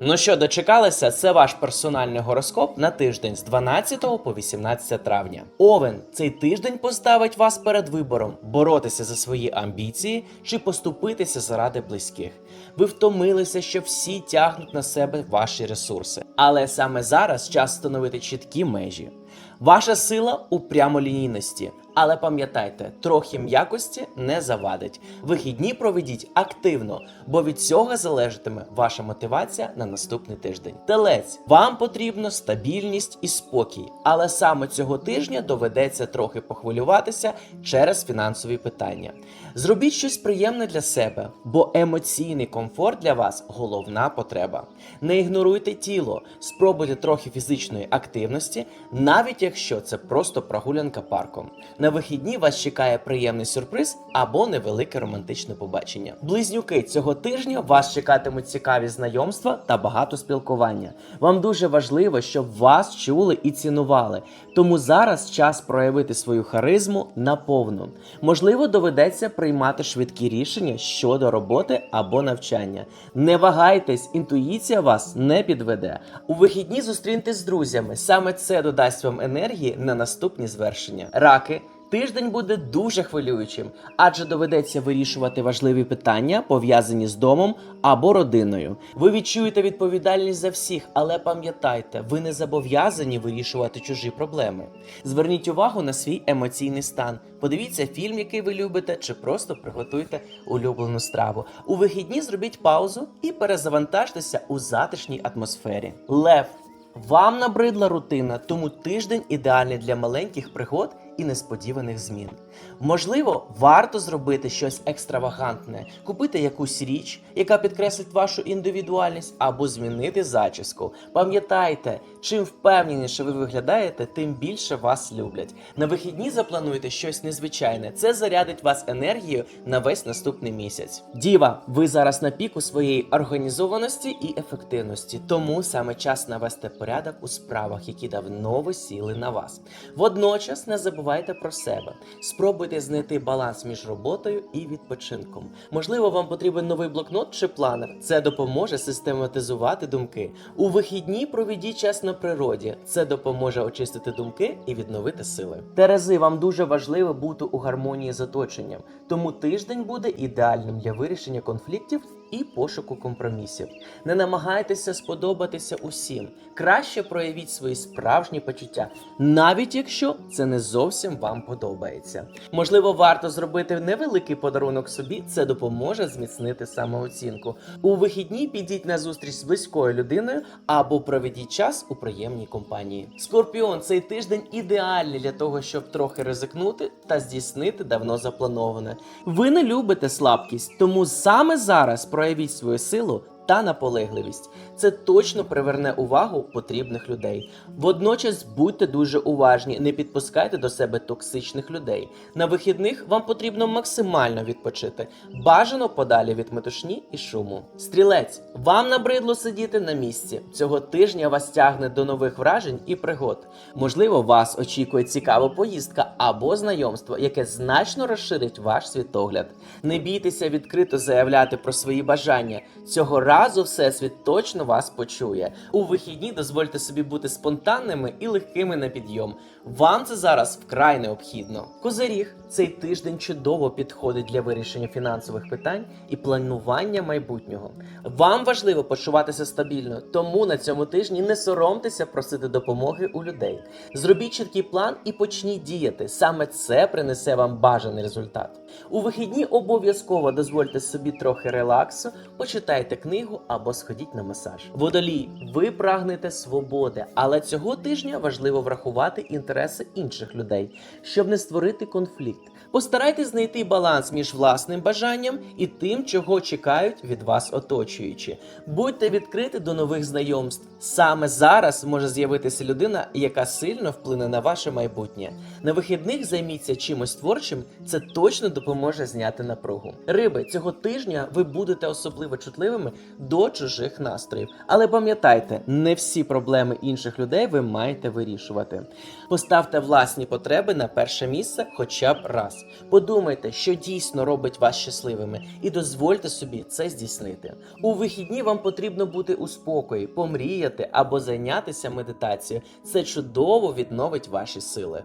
Ну що, дочекалися? Це ваш персональний гороскоп на тиждень з 12 по 18 травня. Овен цей тиждень поставить вас перед вибором боротися за свої амбіції чи поступитися заради близьких. Ви втомилися, що всі тягнуть на себе ваші ресурси. Але саме зараз час встановити чіткі межі. Ваша сила у прямолінійності. Але пам'ятайте, трохи м'якості не завадить. Вихідні проведіть активно, бо від цього залежатиме ваша мотивація на наступний тиждень. Телець, вам потрібно стабільність і спокій, але саме цього тижня доведеться трохи похвилюватися через фінансові питання. Зробіть щось приємне для себе, бо емоційний комфорт для вас головна потреба. Не ігноруйте тіло, спробуйте трохи фізичної активності, навіть якщо це просто прогулянка парком. На вихідні вас чекає приємний сюрприз або невелике романтичне побачення. Близнюки цього тижня вас чекатимуть цікаві знайомства та багато спілкування. Вам дуже важливо, щоб вас чули і цінували. Тому зараз час проявити свою харизму наповну. Можливо, доведеться приймати швидкі рішення щодо роботи або навчання. Не вагайтесь, інтуїція вас не підведе. У вихідні зустріньтесь з друзями. Саме це додасть вам енергії на наступні звершення. Раки. Тиждень буде дуже хвилюючим, адже доведеться вирішувати важливі питання, пов'язані з домом або родиною. Ви відчуєте відповідальність за всіх, але пам'ятайте, ви не зобов'язані вирішувати чужі проблеми. Зверніть увагу на свій емоційний стан. Подивіться фільм, який ви любите, чи просто приготуйте улюблену страву. У вихідні зробіть паузу і перезавантажтеся у затишній атмосфері. Лев. Вам набридла рутина, тому тиждень ідеальний для маленьких пригод і несподіваних змін. Можливо, варто зробити щось екстравагантне, купити якусь річ, яка підкреслить вашу індивідуальність, або змінити зачіску. Пам'ятайте, чим впевненіше ви виглядаєте, тим більше вас люблять. На вихідні заплануйте щось незвичайне. Це зарядить вас енергією на весь наступний місяць. Діва, ви зараз на піку своєї організованості і ефективності, тому саме час навести порядок у справах, які давно висіли на вас. Водночас не забувайте про себе. Спробуйте знайти баланс між роботою і відпочинком. Можливо, вам потрібен новий блокнот чи планер. Це допоможе систематизувати думки. У вихідні проведіть час на природі. Це допоможе очистити думки і відновити сили. Терези, вам дуже важливо бути у гармонії з оточенням, тому тиждень буде ідеальним для вирішення конфліктів і пошуку компромісів. Не намагайтеся сподобатися усім. Краще проявіть свої справжні почуття, навіть якщо це не зовсім вам подобається. Можливо, варто зробити невеликий подарунок собі, це допоможе зміцнити самооцінку. У вихідні підіть на зустріч з близькою людиною або проведіть час у приємній компанії. Скорпіон цей тиждень ідеальний для того, щоб трохи ризикнути та здійснити давно заплановане. Ви не любите слабкість, тому саме зараз проявіть свою силу. Та наполегливість це точно приверне увагу потрібних людей. Водночас будьте дуже уважні, не підпускайте до себе токсичних людей. На вихідних вам потрібно максимально відпочити, бажано подалі від метушні і шуму. Стрілець, вам набридло сидіти на місці. Цього тижня вас тягне до нових вражень і пригод. Можливо, вас очікує цікава поїздка або знайомство, яке значно розширить ваш світогляд. Не бійтеся відкрито заявляти про свої бажання. Цього разу всесвіт точно вас почує. У вихідні дозвольте собі бути спонтанними і легкими на підйом. Вам це зараз вкрай необхідно. Козиріг цей тиждень чудово підходить для вирішення фінансових питань і планування майбутнього. Вам важливо почуватися стабільно, тому на цьому тижні не соромтеся просити допомоги у людей. Зробіть чіткий план і почніть діяти. Саме це принесе вам бажаний результат. У вихідні обов'язково дозвольте собі трохи релаксу, почитайте книгу або сходіть на масаж. Водолій, ви прагнете свободи, але цього тижня важливо врахувати інтереси інших людей, щоб не створити конфлікт. Постарайтесь знайти баланс між власним бажанням і тим, чого чекають від вас оточуючі. Будьте відкриті до нових знайомств. Саме зараз може з'явитися людина, яка сильно вплине на ваше майбутнє. На вихідних займіться чимось творчим, це точно допоможе зняти напругу. Риби, цього тижня ви будете особливо чутливими до чужих настроїв. Але пам'ятайте, не всі проблеми інших людей ви маєте вирішувати. Поставте власні потреби на перше місце хоча б раз. Подумайте, що дійсно робить вас щасливими, і дозвольте собі це здійснити. У вихідні вам потрібно бути у спокої, помріяти або зайнятися медитацією. Це чудово відновить ваші сили.